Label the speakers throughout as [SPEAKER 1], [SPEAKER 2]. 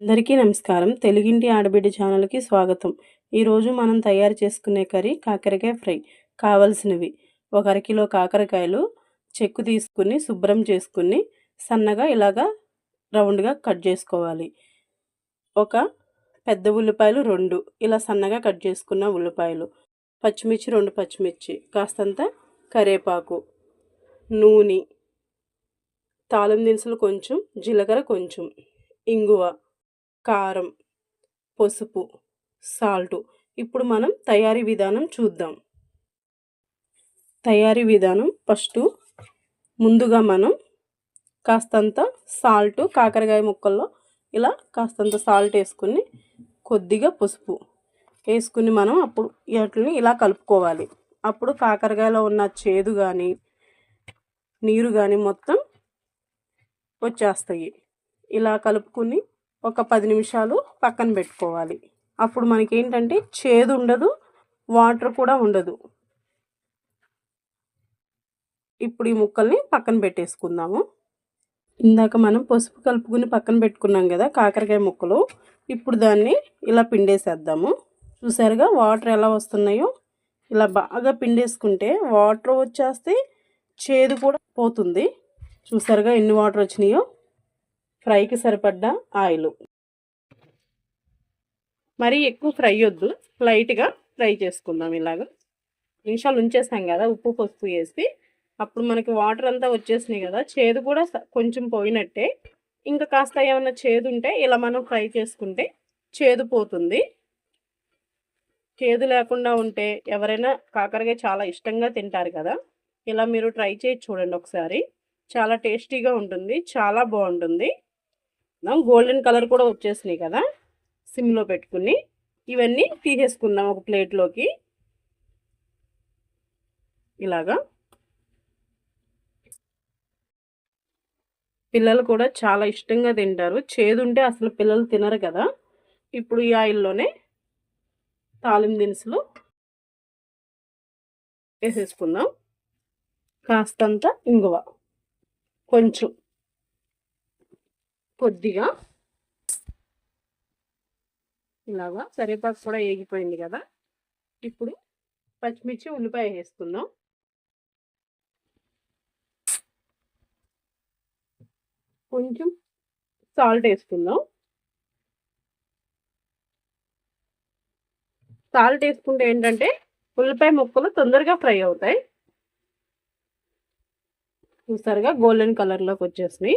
[SPEAKER 1] అందరికీ నమస్కారం. తెలుగింటి ఆడబిడ్డ ఛానల్కి స్వాగతం. ఈరోజు మనం తయారు చేసుకునే కర్రీ కాకరకాయ ఫ్రై. కావలసినవి. ఒక అరకిలో కాకరకాయలు చెక్కు తీసుకుని శుభ్రం చేసుకుని సన్నగా ఇలాగా రౌండ్గా కట్ చేసుకోవాలి. ఒక పెద్ద ఉల్లిపాయలు రెండు. ఇలా సన్నగా కట్ చేసుకున్న ఉల్లిపాయలు. పచ్చిమిర్చి రెండు పచ్చిమిర్చి. కాస్తంత కరేపాకు. నూనె. తాళం దినుసులు కొంచెం. జీలకర్ర కొంచెం. ఇంగువ. కారం పసుపు సాల్టు. ఇప్పుడు మనం తయారీ విధానం చూద్దాం. తయారీ విధానం ఫస్ట్ ముందుగా మనం కాస్తంత సాల్ట్ కాకరకాయ ముక్కల్లో ఇలా కాస్తంత సాల్ట్ వేసుకుని కొద్దిగా పసుపు వేసుకుని మనం అప్పుడు వాటిని ఇలా కలుపుకోవాలి. అప్పుడు కాకరకాయలో ఉన్న చేదు కానీ నీరు కానీ మొత్తం వచ్చేస్తాయి. ఇలా కలుపుకుని ఒక పది నిమిషాలు పక్కన పెట్టుకోవాలి. అప్పుడు మనకి ఏంటంటే చేదు ఉండదు వాటర్ కూడా ఉండదు. ఇప్పుడు ఈ ముక్కల్ని పక్కన పెట్టేసుకుందాము. ఇందాక మనం పసుపు కలుపుకుని పక్కన పెట్టుకున్నాం కదా కాకరకాయ ముక్కలు. ఇప్పుడు దాన్ని ఇలా పిండేసేద్దాము. చూసారుగా వాటర్ ఎలా వస్తున్నాయో? ఇలా బాగా పిండేసుకుంటే వాటర్ వచ్చేస్తే చేదు కూడా పోతుంది. చూసారుగా ఎన్ని వాటర్ వచ్చినాయో? ఫ్రైకి సరిపడ్డ ఆయిల్. మరీ ఎక్కువ ఫ్రై వద్దు లైట్గా ఫ్రై చేసుకుందాం ఇలాగ. నిమిషాలు ఉంచేసాం కదా ఉప్పు పసుపు వేసి. అప్పుడు మనకి వాటర్ అంతా వచ్చేసినాయి కదా చేదు కూడా కొంచెం పోయినట్టే. ఇంకా కాస్త ఏమైనా చేదు ఉంటే ఇలా మనం ఫ్రై చేసుకుంటే చేదు పోతుంది. చేదు లేకుండా ఉంటే ఎవరైనా కాకరకాయ చాలా ఇష్టంగా తింటారు కదా ఇలా మీరు ట్రై చేసి చూడండి ఒకసారి. చాలా టేస్టీగా ఉంటుంది చాలా బాగుంటుంది. గోల్డెన్ కలర్ కూడా వచ్చేసినాయి కదా? సిమ్లో పెట్టుకుని. ఇవన్నీ తీసేసుకుందాం ఒక ప్లేట్లోకి ఇలాగా. పిల్లలు కూడా చాలా ఇష్టంగా తింటారు. చేదుంటే అసలు పిల్లలు తినరు కదా? ఇప్పుడు ఈ ఆయిల్లోనే తాలిం దినుసులు వేసేసుకుందాం. కాస్తంత ఇంగువ. కొంచెం. కొద్దిగా ఇలాగా కరివేపాకు కూడా ఏగిపోయింది కదా. ఇప్పుడు పచ్చిమిర్చి ఉల్లిపాయ వేసుకుందాం. కొంచెం సాల్ట్ వేసుకుందాం. సాల్ట్ వేసుకుంటే ఏంటంటే ఉల్లిపాయ ముక్కలు తొందరగా ఫ్రై అవుతాయి. చూసారుగా గోల్డెన్ కలర్లోకి వచ్చేసినాయి.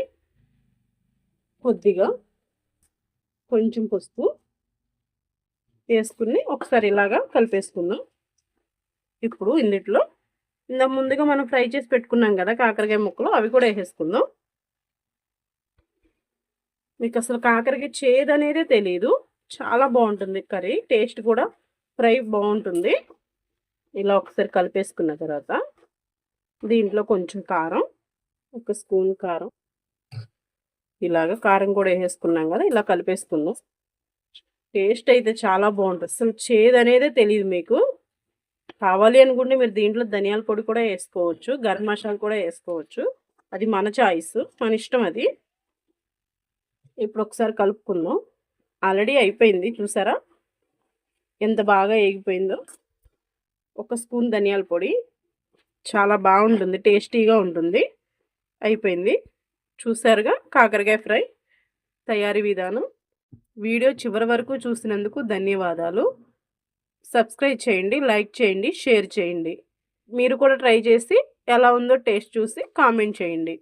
[SPEAKER 1] కొద్దిగా కొంచెం పసుపు వేసుకుని ఒకసారి ఇలాగా కలిపేసుకుందాం. ఇప్పుడు ఇందులో ఇంత ముందుగా మనం ఫ్రై చేసి పెట్టుకున్నాం కదా కాకరకాయ ముక్కలు అవి కూడా వేసేసుకుందాం. మీకు అసలు కాకరకాయ చేదు అనేది తెలియదు చాలా బాగుంటుంది కర్రీ టేస్ట్ కూడా ఫ్రై బాగుంటుంది. ఇలా ఒకసారి కలిపేసుకున్న తర్వాత దీంట్లో కొంచెం కారం ఒక స్పూన్ కారం ఇలాగ కారం కూడా వేసేసుకున్నాం కదా ఇలా కలిపేసుకుందాం. టేస్ట్ అయితే చాలా బాగుంటుంది. అసలు చేదు అనేది తెలియదు మీకు. కావాలి అనుకుంటే మీరు దీంట్లో ధనియాల పొడి కూడా వేసుకోవచ్చు గరం మసాలా కూడా వేసుకోవచ్చు. అది మన చాయిస్ మన ఇష్టం అది. ఇప్పుడు ఒకసారి కలుపుకుందాం. ఆల్రెడీ అయిపోయింది చూసారా? ఎంత బాగా ఏగిపోయిందో ఒక స్పూన్ ధనియాల పొడి. చాలా బాగుంటుంది టేస్టీగా ఉంటుంది. అయిపోయింది. చూసారుగా? కాకరకాయ ఫ్రై తయారీ విధానం. వీడియో చివరి వరకు చూసినందుకు ధన్యవాదాలు. సబ్స్క్రైబ్ చేయండి లైక్ చేయండి షేర్ చేయండి. మీరు కూడా ట్రై చేసి ఎలా ఉందో టేస్ట్ చూసి కామెంట్ చేయండి.